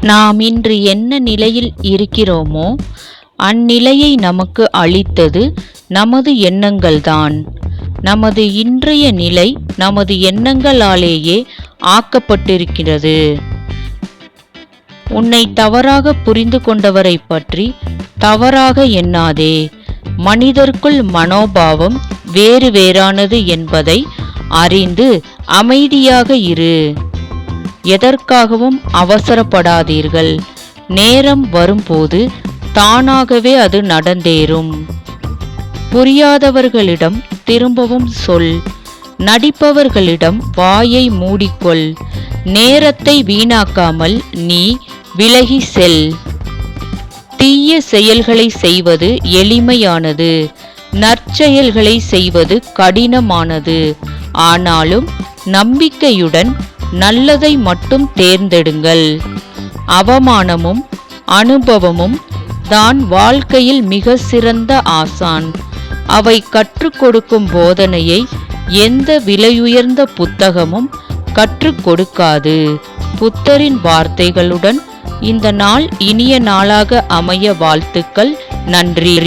நாம் இன்று என்ன நிலையில் இருக்கிறோமோ அந்நிலையை நமக்கு அளித்தது நமது எண்ணங்கள்தான். நமது இன்றைய நிலை நமது எண்ணங்களாலேயே ஆக்கப்பட்டிருக்கிறது. உன்னை தவறாக புரிந்து கொண்டவரை பற்றி தவறாக எண்ணாதே. மனிதர்க்குள் மனோபாவம் வேறு வேறானது என்பதை அறிந்து அமைதியாக இரு. எதற்காகவும் அவசரப்படாதீர்கள். நேரம் வரும்போது தானாகவே அது நடந்தேறும். புரியாதவர்களிடம் திரும்பவும் சொல். நடிப்பவர்களிடம் வாயை மூடிக்கொள். நேரத்தை வீணாக்காமல் நீ விலகி செல். தீய செயல்களை செய்வது எளிமையானது. நற்செயல்களை செய்வது கடினமானது. ஆனாலும் நம்பிக்கையுடன் நல்லதை மட்டும் தேர்ந்தெடுங்கள். அவமானமும் அனுபவமும் தான் வாழ்க்கையில் மிக சிறந்த ஆசான். அவை கற்றுக் கொடுக்கும் போதனையை எந்த விலையுயர்ந்த புத்தகமும் கற்றுக் கொடுக்காது. புத்தரின் வார்த்தைகளுடன் இந்த நாள் இனிய நாளாக அமைய வாழ்த்துக்கள். நன்றி.